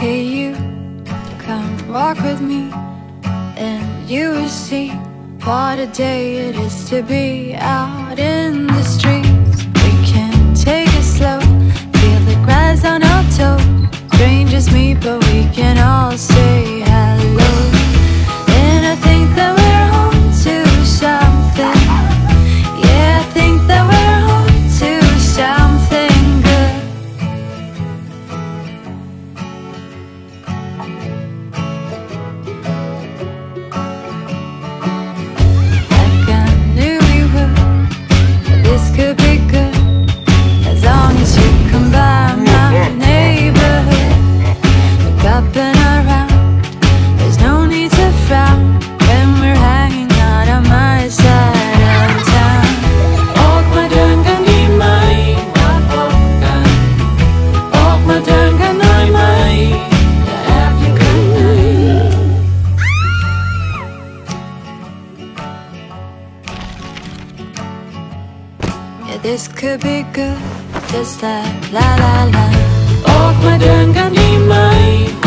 Hey, you, come walk with me, and you will see what a day it is to be out in when we're hanging out on my side of town. Yeah, this could be good, just like la la la. Åk med den kan ge mig